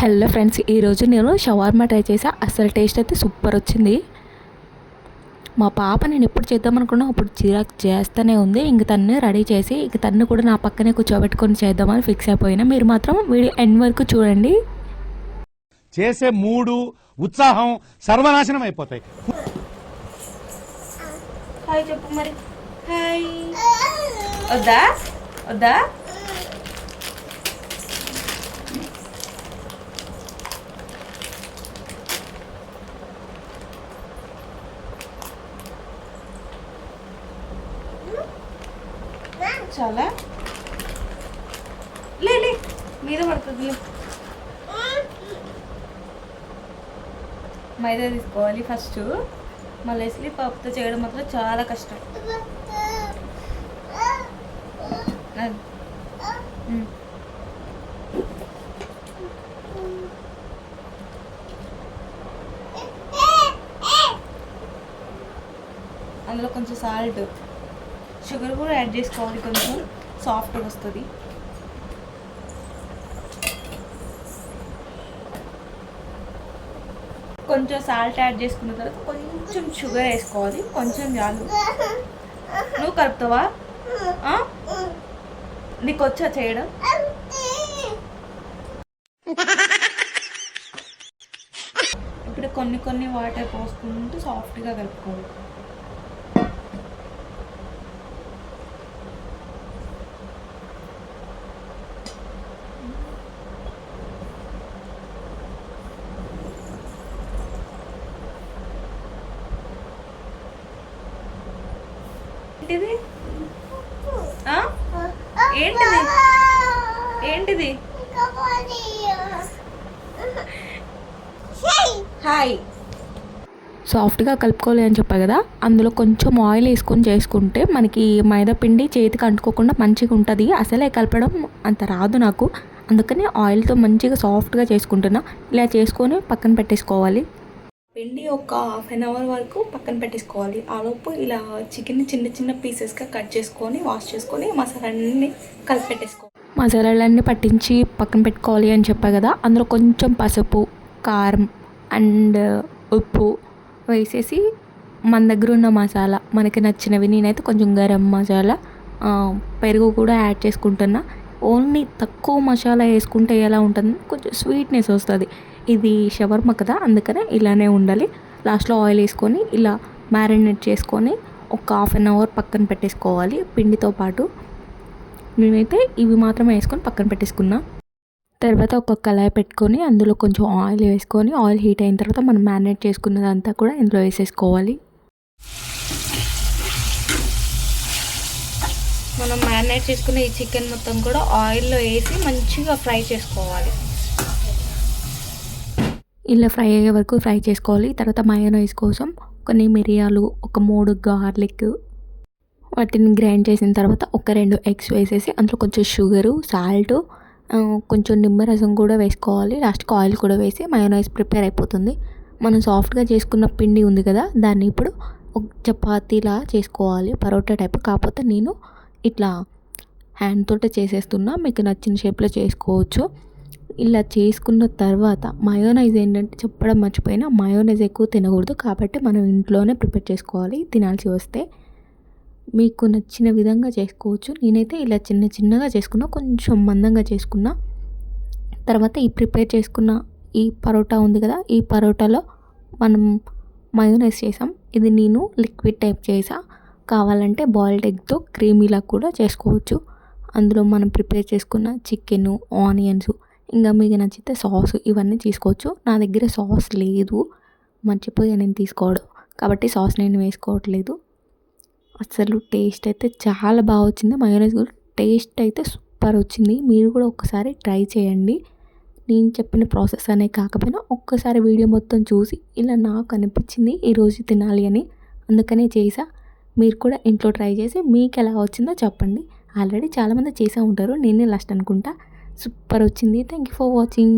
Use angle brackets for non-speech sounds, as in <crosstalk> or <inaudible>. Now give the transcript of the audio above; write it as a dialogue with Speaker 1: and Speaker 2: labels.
Speaker 1: Hello friends ఈరోజు నేను shawarma try చేసా. అసలు టేస్ట్ అయితే సూపర్ వచ్చింది. మా పాప నేను ఎప్పుడు చేద్దాం అనుకున్నా అప్పుడు చిరాకు చేస్తూనే ఉంది. ఇంక తన్ను రెడీ చేసి ఇంక తన్ను కూడా నా పక్కనే కూర్చోబెట్టుకొని చేద్దామని ఫిక్స్ అయిపోయినా. మీరు మాత్రం వీడియో ఎండ్ వరకు చూడండి.
Speaker 2: చేసే మూడు ఉత్సాహం సర్వనాశనం అయిపోతాయి.
Speaker 3: హాయ్ చెప్పు మరి. హాయ్. వద్దా? వద్దా? చాలా లే మీద పడుతుంది. మైదా తీసుకోవాలి ఫస్ట్ మళ్ళీ వేసి పప్పుతో చేయడం మాత్రం చాలా కష్టం. అందులో కొంచెం సాల్ట్ షుగర్ కూడా యాడ్ చేసుకోవాలి కొంచెం. సాఫ్ట్గా వస్తుంది. కొంచెం సాల్ట్ యాడ్ చేసుకున్న తర్వాత కొంచెం షుగర్ వేసుకోవాలి. కొంచెం చాలు నువ్వు కలుపుతావా? నీకు వచ్చా చేయడం? <laughs> ఇప్పుడు కొన్ని కొన్ని వాటర్ పోసుకుంటూ సాఫ్ట్గా కలుపుకోవాలి. ఏంటిది? ఏంటిది? ఏంటిది? హాయ్
Speaker 1: సాఫ్ట్గా కలుపుకోవాలి అని చెప్పా కదా అందులో కొంచెం ఆయిల్ వేసుకొని చేసుకుంటే మనకి మైదా పిండి చేతికి అంటుకోకుండా మంచిగా ఉంటుంది. అసలే కలపడం అంత రాదు నాకు. అందుకని ఆయిల్తో మంచిగా సాఫ్ట్గా చేసుకుంటున్నా. ఇలా చేసుకొని పక్కన పెట్టేసుకోవాలి. పిండి ఒక హాఫ్ అన్ అవర్ వరకు పక్కన పెట్టేసుకోవాలి. ఆలోపు ఇలా చికెన్ చిన్న చిన్న పీసెస్గా కట్ చేసుకొని వాష్ చేసుకొని మసాలాన్ని కలిపి పెట్టేసుకోవాలి మసాలాలన్నీ పట్టించి పక్కన పెట్టుకోవాలి అని చెప్పా కదా అందులో కొంచెం పసుపు కారం అండ్ ఉప్పు వేసేసి మన దగ్గర ఉన్న మసాలా మనకి నచ్చినవి నేనైతే కొంచెం గరం మసాలా పెరుగు కూడా యాడ్ చేసుకుంటున్నా. ఓన్లీ తక్కువ మసాలా వేసుకుంటే ఎలా ఉంటుంది? కొంచెం స్వీట్నెస్ వస్తుంది. ఇది షవర్మ కదా అందుకనే ఇలానే ఉండాలి. లాస్ట్లో ఆయిల్ వేసుకొని ఇలా మ్యారినేట్ చేసుకొని ఒక హాఫ్ అన్ అవర్ పక్కన పెట్టేసుకోవాలి. పిండితో పాటు నేనైతే ఇవి మాత్రమే వేసుకొని పక్కన పెట్టేసుకున్నా తర్వాత ఒక కళాయి పెట్టుకొని అందులో కొంచెం ఆయిల్ వేసుకొని ఆయిల్ హీట్ అయిన తర్వాత మనం మ్యారినేట్ చేసుకున్నదంతా కూడా ఇందులో వేసేసుకోవాలి.
Speaker 3: మనం మ్యారినేట్ చేసుకున్న ఈ చికెన్ మొత్తం కూడా ఆయిల్లో వేసి మంచిగా ఫ్రై చేసుకోవాలి.
Speaker 1: ఇలా ఫ్రై అయ్యే వరకు ఫ్రై చేసుకోవాలి. తర్వాత మయోనైస్ కోసం కొన్ని మిరియాలు ఒక మూడు గార్లిక్ వాటిని గ్రైండ్ చేసిన తర్వాత ఒక రెండు ఎగ్స్ వేసేసి అందులో కొంచెం షుగరు సాల్ట్ కొంచెం నిమ్మరసం కూడా వేసుకోవాలి. లాస్ట్కి ఆయిల్ కూడా వేసి మయోనైస్ ప్రిపేర్ అయిపోతుంది. మనం సాఫ్ట్గా చేసుకున్న పిండి ఉంది కదా దాన్ని ఇప్పుడు ఒక చపాతీలా చేసుకోవాలి. పరోటా టైప్. కాకపోతే నేను ఇట్లా హ్యాండ్ తోటే చేసేస్తున్నా. మీకు నచ్చిన షేప్లో చేసుకోవచ్చు. ఇలా చేసుకున్న తర్వాత మయోనైజ్ ఏంటంటే చెప్పడం మర్చిపోయినా మయోనైజ్ ఎక్కువ తినకూడదు కాబట్టి మనం ఇంట్లోనే ప్రిపేర్ చేసుకోవాలి తినాల్సి వస్తే. మీకు నచ్చిన విధంగా చేసుకోవచ్చు. నేనైతే ఇలా చిన్న చిన్నగా చేసుకున్నా కొంచెం మందంగా చేసుకున్నా. తర్వాత ఈ ప్రిపేర్ చేసుకున్న ఈ పరోటా ఉంది కదా ఈ పరోటాలో మనం మయోనైజ్ చేసాం. ఇది నేను లిక్విడ్ టైప్ చేసా. కావాలంటే బాయిల్డ్ ఎగ్తో క్రీమీలా కూడా చేసుకోవచ్చు. అందులో మనం ప్రిపేర్ చేసుకున్న చికెను ఆనియన్స్ ఇంకా మీకు నచ్చితే సాస్ ఇవన్నీ తీసుకోవచ్చు. నా దగ్గర సాస్ లేదు. మర్చిపోయా నేను తీసుకోవడం కాబట్టి సాస్ నేను వేసుకోవట్లేదు. అసలు టేస్ట్ అయితే చాలా బాగా వచ్చింది. మయోనైజ్ కూడా టేస్ట్ అయితే సూపర్ వచ్చింది. మీరు కూడా ఒక్కసారి ట్రై చేయండి. నేను చెప్పిన ప్రాసెస్ అనే కాకపోయినా ఒక్కసారి వీడియో మొత్తం చూసి ఇలా నాకు అనిపించింది ఈరోజు తినాలి అని. అందుకనే చేసా. మీరు కూడా ఇంట్లో ట్రై చేసి మీకు ఎలా వచ్చిందో చెప్పండి. ఆల్రెడీ చాలామంది చేసే ఉంటారు. నేనే లాస్ట్ అనుకుంటా. సూపర్ వచ్చింది. Thank you for watching